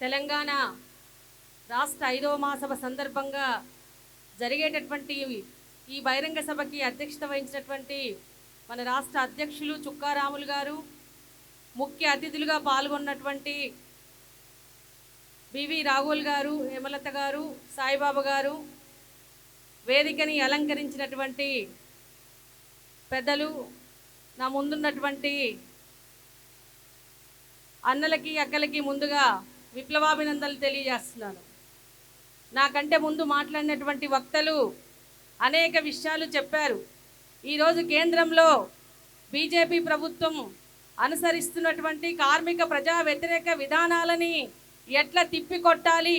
తెలంగాణ రాష్ట్ర ఐదవ మహాసభ సందర్భంగా జరిగేటటువంటి ఈ బహిరంగ సభకి అధ్యక్షత వహించినటువంటి మన రాష్ట్ర అధ్యక్షులు చుక్కారాములు గారు ముఖ్య అతిథులుగా పాల్గొన్నటువంటి బివి రాఘోల్ గారు హేమలత గారు సాయిబాబా గారు వేదికని అలంకరించినటువంటి పెద్దలు నా ముందున్నటువంటి అన్నలకి అక్కలకి ముందుగా విప్లవాభినందనలు తెలియజేస్తున్నాను. నాకంటే ముందు మాట్లాడినటువంటి వక్తలు అనేక విషయాలు చెప్పారు. ఈరోజు కేంద్రంలో బీజేపీ ప్రభుత్వం అనుసరిస్తున్నటువంటి కార్మిక ప్రజా వ్యతిరేక విధానాలని ఎట్లా తిప్పికొట్టాలి?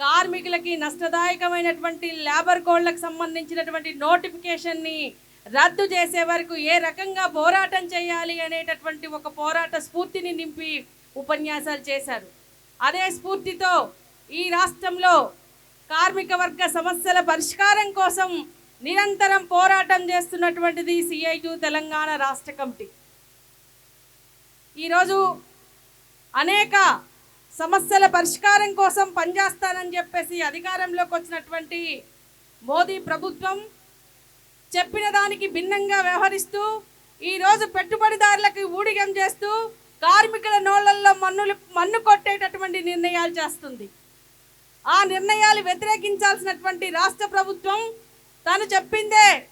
కార్మికులకి నష్టదాయకమైనటువంటి లేబర్ కోడ్లకు సంబంధించినటువంటి నోటిఫికేషన్ని రద్దు చేసే వరకు ఏ రకంగా పోరాటం చేయాలి అనేటటువంటి ఒక పోరాట స్ఫూర్తిని నింపి ఉపన్యాసాలు చేశారు. అదే స్ఫూర్తితో ఈ రాష్ట్రంలో కార్మిక వర్గ సమస్యల పరిష్కారం కోసం నిరంతరం పోరాటం చేస్తున్నటువంటిది సిఐటు తెలంగాణ రాష్ట్ర కమిటీ. ఈరోజు అనేక సమస్యల పరిష్కారం కోసం పనిచేస్తానని చెప్పేసి అధికారంలోకి వచ్చినటువంటి మోదీ ప్రభుత్వం చెప్పిన దానికి భిన్నంగా వ్యవహరిస్తూ ఈరోజు పెట్టుబడిదారులకు ఊడిగం చేస్తూ కార్మికుల నోళ్ళలో మన్నులు మన్ను కొట్టేటటువంటి నిర్ణయాలు చేస్తుంది. ఆ నిర్ణయాలు వ్యతిరేకించాల్సినటువంటి రాష్ట్ర ప్రభుత్వం తను చెప్పిందే.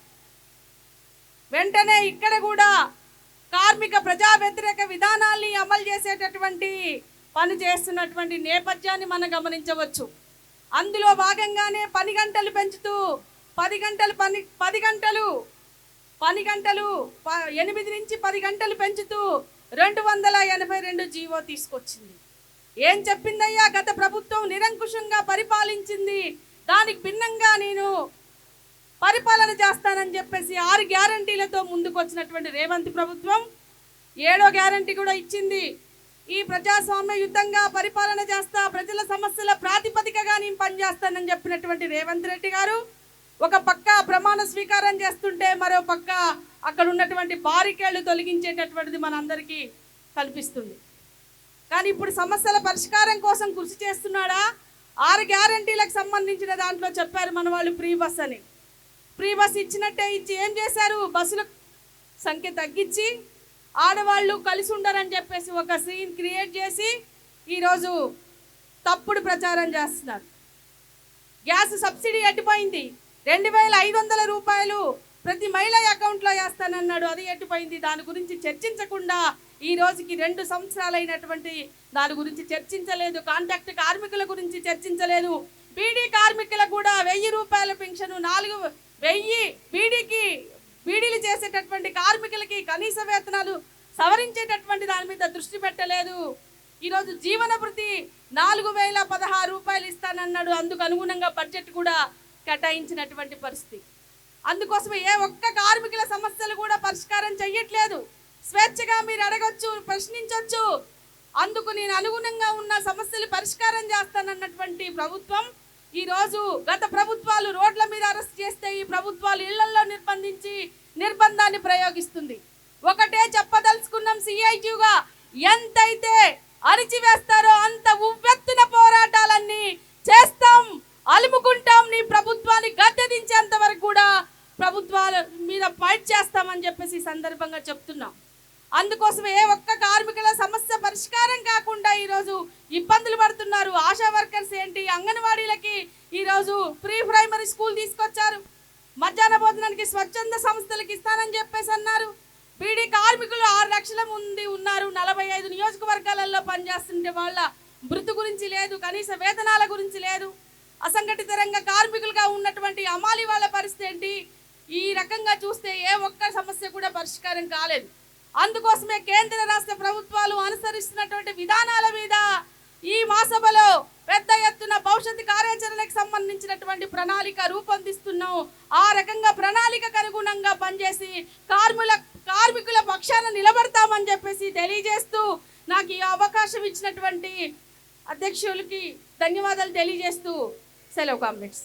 వెంటనే ఇక్కడ కూడా కార్మిక ప్రజా వ్యతిరేక విధానాల్ని అమలు చేసేటటువంటి పని చేస్తున్నటువంటి నేపథ్యాన్ని మనం గమనించవచ్చు. అందులో భాగంగానే పని గంటలు పెంచుతూ పది గంటలు పని పది గంటలు పని గంటలు ప- ఎనిమిది నుంచి పది గంటలు పెంచుతూ రెండు వందల ఎనభై రెండు జీవో తీసుకొచ్చింది. ఏం చెప్పిందయ్యా? గత ప్రభుత్వం నిరంకుశంగా పరిపాలించింది. దానికి భిన్నంగా నేను పరిపాలన చేస్తానని చెప్పేసి ఆరు గ్యారంటీలతో ముందుకు వచ్చినటువంటి రేవంత్ ప్రభుత్వం ఏడో గ్యారంటీ కూడా ఇచ్చింది. ఈ ప్రజాస్వామ్య యుద్ధంగా పరిపాలన చేస్తా ప్రజల సమస్యల ప్రాతిపదికగా నేను పనిచేస్తానని చెప్పినటువంటి రేవంత్ రెడ్డి గారు ఒక పక్క ప్రమాణ స్వీకారం చేస్తుంటే మరో పక్క అక్కడ ఉన్నటువంటి బారికేళ్ళు తొలగించేటటువంటిది మనందరికీ కల్పిస్తుంది. కానీ ఇప్పుడు సమస్యల పరిష్కారం కోసం కృషి చేస్తున్నాడా? ఆరు గ్యారంటీలకు సంబంధించిన దాంట్లో చెప్పారు మన వాళ్ళు ప్రీ బస్ అని. ఫ్రీ బస్ ఇచ్చినట్టే ఇచ్చి ఏం చేశారు? బస్సుల సంఖ్య తగ్గించి ఆడవాళ్ళు కలిసి ఉండరని చెప్పేసి ఒక సీన్ క్రియేట్ చేసి ఈరోజు తప్పుడు ప్రచారం చేస్తున్నారు. గ్యాస్ సబ్సిడీ ఎట్టిపోయింది రెండు వేల ఐదు వందల రూపాయలు ప్రతి మహిళ అకౌంట్లో వేస్తానన్నాడు. అది ఎట్టుపోయింది దాని గురించి చర్చించకుండా ఈ రోజుకి రెండు సంవత్సరాలైనటువంటి దాని గురించి చర్చించలేదు. కాంట్రాక్ట్ కార్మికుల గురించి చర్చించలేదు. బీడీ కార్మికులకు కూడా వెయ్యి రూపాయల పెన్షన్ నాలుగు వెయ్యి బీడీకి బీడీలు చేసేటటువంటి కార్మికులకి కనీస వేతనాలు సవరించేటటువంటి దాని మీద దృష్టి పెట్టలేదు. ఈరోజు జీవన వృత్తి నాలుగు వేల పదహారు రూపాయలు ఇస్తానన్నాడు. అందుకు అనుగుణంగా బడ్జెట్ కూడా కేటాయించినటువంటి పరిస్థితి. అందుకోసం ఏ ఒక్క కార్మికుల సమస్యలు కూడా పరిష్కారం చెయ్యట్లేదు. స్వేచ్ఛగా మీరు అడగొచ్చు ప్రశ్నించవచ్చు అందుకు నేను అనుగుణంగా ఉన్న సమస్యలు పరిష్కారం చేస్తానన్నటువంటి ప్రభుత్వం ఈ రోజు గత ప్రభుత్వాలు రోడ్ల మీద అరెస్ట్ చేస్తే ఈ ప్రభుత్వాలు ఇళ్ళలో నిర్బంధించి నిర్బంధాన్ని ప్రయోగిస్తుంది. ఒకటే చెప్పదలుచుకున్నాం సిఐటిగా ఎంతైతే అరిచివేస్తారో అంత ఉవ్వెత్తున పో చేస్తాం అలుముకుంటాం నీ ప్రభుత్వాన్ని గద్దెదించేంత వరకు కూడా ప్రభుత్వాల మీద ఫైట్ చేస్తామని చెప్పేసి ఈ సందర్భంగా చెప్తున్నాం. అందుకోసం ఏ ఒక్క కార్మికుల సమస్య పరిష్కారం కాకుండా ఈరోజు ఇబ్బందులు పడుతున్నారు. ఆశా వర్కర్స్ ఏంటి? అంగన్వాడీలకి ఈరోజు ప్రీ ప్రైమరీ స్కూల్ తీసుకొచ్చారు. మధ్యాహ్న భోజనానికి స్వచ్ఛంద సంస్థలకు ఇస్తానని చెప్పేసి అన్నారు. బీడీ కార్మికులు ఆరు లక్షల మంది ఉన్నారు. నలభై ఐదు నియోజకవర్గాలలో పనిచేస్తుంటే వాళ్ళ మృతి గురించి లేదు కనీస వేతనాల గురించి లేదు. అసంఘటిత రంగ కార్మికులుగా ఉన్నటువంటి అమాలి వాళ్ళ పరిస్థితి ఏంటి? ఈ రకంగా చూస్తే ఏ ఒక్క సమస్య కూడా పరిష్కారం కాలేదు. అందుకోసమే కేంద్ర రాష్ట్ర ప్రభుత్వాలు అనుసరిస్తున్నటువంటి విధానాల మీద ఈ మాసభలో పెద్ద ఎత్తున భవిష్యత్తు కార్యాచరణకు సంబంధించినటువంటి ప్రణాళిక రూపొందిస్తున్నాం. ఆ రకంగా ప్రణాళికకు అనుగుణంగా పనిచేసి కార్మికుల కార్మికుల పక్షాన నిలబడతామని చెప్పేసి తెలియజేస్తూ నాకు ఈ అవకాశం ఇచ్చినటువంటి అధ్యక్షులకి ధన్యవాదాలు తెలియజేస్తూ సెలవు కాంప్లెక్స్.